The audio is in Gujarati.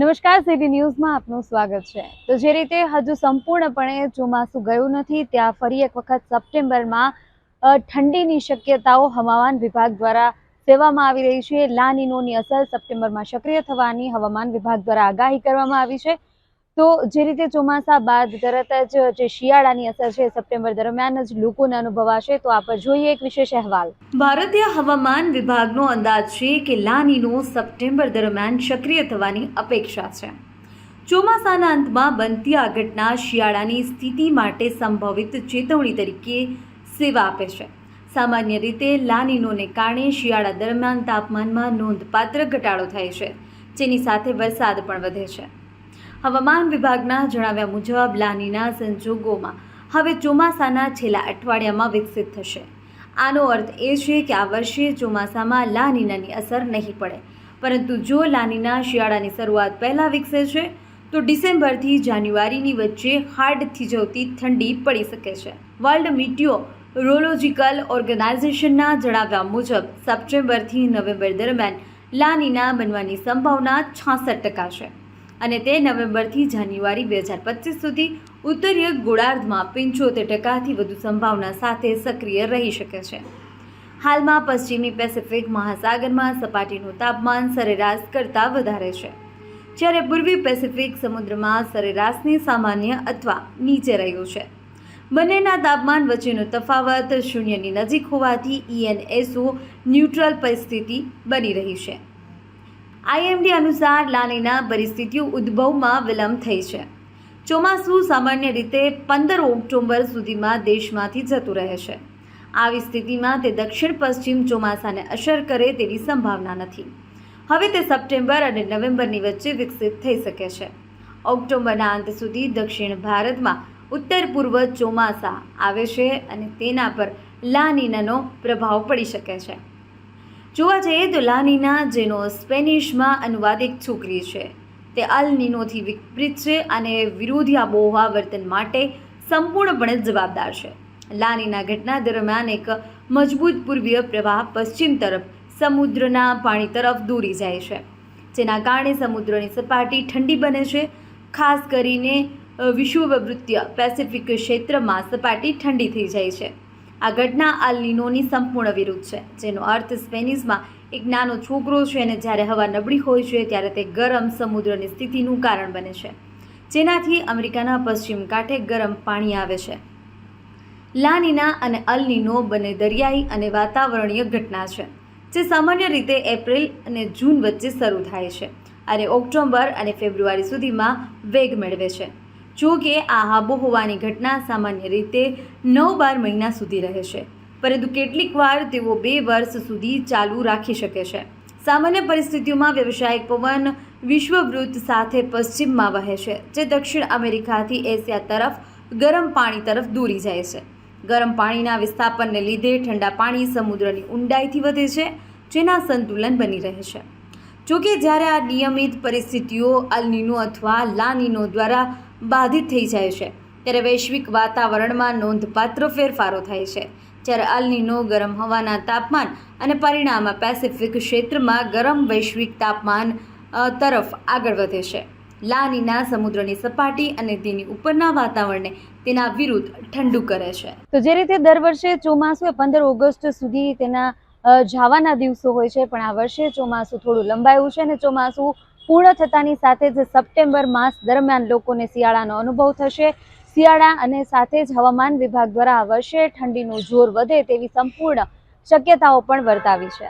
નમસ્કાર, સીટી ન્યૂઝમાં આપનું સ્વાગત છે. તો જે રીતે હજુ સંપૂર્ણપણે ચોમાસું ગયું નથી, ત્યાં ફરી એક વખત સપ્ટેમ્બરમાં ઠંડીની શક્યતાઓ હવામાન વિભાગ દ્વારા સેવામાં આવી રહી છે. લાનીનોની અસર સપ્ટેમ્બરમાં સક્રિય થવાની હવામાન વિભાગ દ્વારા આગાહી કરવામાં આવી છે. તો જે રીતે ચોમાસા બાદ તરત જ જે શિયાળાની અસર છે સપ્ટેમ્બર દરમિયાન જ લોકોને અનુભવાશે, તો આપ જોઈએ એક વિશેષ અહેવાલ. ભારતીય હવામાન વિભાગનો અંદાજ છે કે લાનીનો સપ્ટેમ્બર દરમિયાન સક્રિય થવાની અપેક્ષા છે. ચોમાસાના અંતમાં બનતી આ ઘટના શિયાળાની સ્થિતિ માટે સંભવિત ચેતવણી તરીકે સેવા આપે છે. સામાન્ય રીતે લાનીનોને કારણે શિયાળા દરમિયાન તાપમાનમાં નોંધપાત્ર ઘટાડો થાય છે. જેની સાથે વરસાદ પણ વધે છે. હવામાન વિભાગના જણાવ્યા મુજબ લાનીના સંજોગોમાં હવે ચોમાસાના છેલ્લા અઠવાડિયામાં વિકસિત થશે. આનો અર્થ એ છે કે આ વર્ષે ચોમાસામાં લાનીનાની અસર નહીં પડે. પરંતુ જો લાનીના શિયાળાની શરૂઆત પહેલાં વિકસે છે, તો ડિસેમ્બરથી જાન્યુઆરીની વચ્ચે હાર્ડ થીજવતી ઠંડી પડી શકે છે. વર્લ્ડ મિટિયોરોલોજીકલ ઓર્ગેનાઇઝેશનના જણાવ્યા મુજબ સપ્ટેમ્બરથી નવેમ્બર દરમિયાન લાનીના બનવાની સંભાવના છાસઠ ટકા છે. અને તે નવેમ્બરથી જાન્યુઆરી બે હજાર પચીસ સુધી ઉત્તરીય ગોળાર્ધમાં પંચોતેર ટકાથી વધુ સંભાવના સાથે સક્રિય રહી શકે છે. હાલમાં પશ્ચિમી પેસિફિક મહાસાગરમાં સપાટીનું તાપમાન સરેરાશ કરતાં વધારે છે. જ્યારે પૂર્વી પેસિફિક સમુદ્રમાં સરેરાશની સામાન્ય અથવા નીચે રહ્યું છે. બંનેના તાપમાન વચ્ચેનો તફાવત શૂન્યની નજીક હોવાથી ઈએનએસઓ ન્યુટ્રલ પરિસ્થિતિ બની રહી છે. આઈએમડી અનુસાર લાનીના પરિસ્થિતિઓ ઉદ્ભવમાં વિલંબ થઈ છે. ચોમાસું સામાન્ય રીતે પંદર ઓક્ટોબર સુધીમાં દેશમાંથી જતું રહે છે. આવી સ્થિતિમાં તે દક્ષિણ પશ્ચિમ ચોમાસાને અસર કરે તેવી સંભાવના નથી. હવે તે સપ્ટેમ્બર અને નવેમ્બરની વચ્ચે વિકસિત થઈ શકે છે. ઓક્ટોબરના અંત સુધી દક્ષિણ ભારતમાં ઉત્તર પૂર્વ ચોમાસા આવે છે અને તેના પર લાનીનાનો પ્રભાવ પડી શકે છે. જોવા જઈએ તો લાનીના જેનો સ્પેનિશમાં અનુવાદ છોકરી છે. તે અલ નિનોથી વિપરીત છે અને વિરોધી આબોહવા વર્તન માટે સંપૂર્ણપણે જવાબદાર છે. લાનીના ઘટના દરમિયાન એક મજબૂત પૂર્વીય પ્રવાહ પશ્ચિમ તરફ, સમુદ્રના પાણી તરફ દોરી જાય છે. જેના કારણે સમુદ્રની સપાટી ઠંડી બને છે. ખાસ કરીને વિશ્વવૃત્તિય પેસિફિક ક્ષેત્રમાં સપાટી ઠંડી થઈ જાય છે. આ ઘટના આલ્નિનોની સંપૂર્ણ વિરુદ્ધ છે, જેનો અર્થ સ્પેનિશમાં એક નાનો છોકરો છે અને જ્યારે હવા નબળી હોય છે ત્યારે તે ગરમ સમુદ્રની સ્થિતિનું કારણ બને છે. જેનાથી અમેરિકાના પશ્ચિમ કાંઠે ગરમ પાણી આવે છે. લાનીના અને અલનીનો બંને દરિયાઈ અને વાતાવરણીય ઘટના છે, જે સામાન્ય રીતે એપ્રિલ અને જૂન વચ્ચે શરૂ થાય છે. અને ઓક્ટોબર અને ફેબ્રુઆરી સુધીમાં વેગ મેળવે છે. જો કે આ આબોહવાની ઘટના સામાન્ય રીતે નવ બાર મહિના સુધી રહે છે. પરંતુ કેટલીક વાર તેઓ બે વર્ષ સુધી ચાલુ રાખી શકે છે. સામાન્ય પરિસ્થિતિઓમાં વ્યવસાયિક પવન વિશ્વવૃત્ત સાથે પશ્ચિમમાં વહે છે, જે દક્ષિણ અમેરિકાથી એશિયા તરફ ગરમ પાણી તરફ દોરી જાય છે. ગરમ પાણીના વિસ્થાપનને લીધે ઠંડા પાણી સમુદ્રની ઊંડાઈથી વધે છે, જેના સંતુલન બની રહે છે. જોકે જ્યારે આ નિયમિત પરિસ્થિતિઓ અલનીનો અથવા લાનીનો દ્વારા બાધિત થઈ જાય છે, ત્યારે વૈશ્વિક વાતાવરણમાં નોંધપાત્ર ફેરફારો થાય છે. જ્યારે અલનીનો ગરમ હવાના તાપમાન અને પરિણામે પેસિફિક ક્ષેત્રમાં ગરમ વૈશ્વિક તાપમાન તરફ આગળ વધે છે. લાનીના સમુદ્રની સપાટી અને તેની ઉપરના વાતાવરણને તેના વિરુદ્ધ ઠંડુ કરે છે. તો જે રીતે દર વર્ષે ચોમાસુએ પંદર ઓગસ્ટ સુધી તેના જવાના દિવસો હોય છે, પણ આ વર્ષે ચોમાસું થોડું લંબાયું છે અને ચોમાસું પૂર્ણ થતાની સાથે જ સપ્ટેમ્બર માસ દરમિયાન લોકોને શિયાળાનો અનુભવ થશે. શિયાળા અને સાથે જ હવામાન વિભાગ દ્વારા આ વર્ષે ઠંડીનું જોર વધે તેવી સંપૂર્ણ શક્યતાઓ પણ વર્તાવી છે.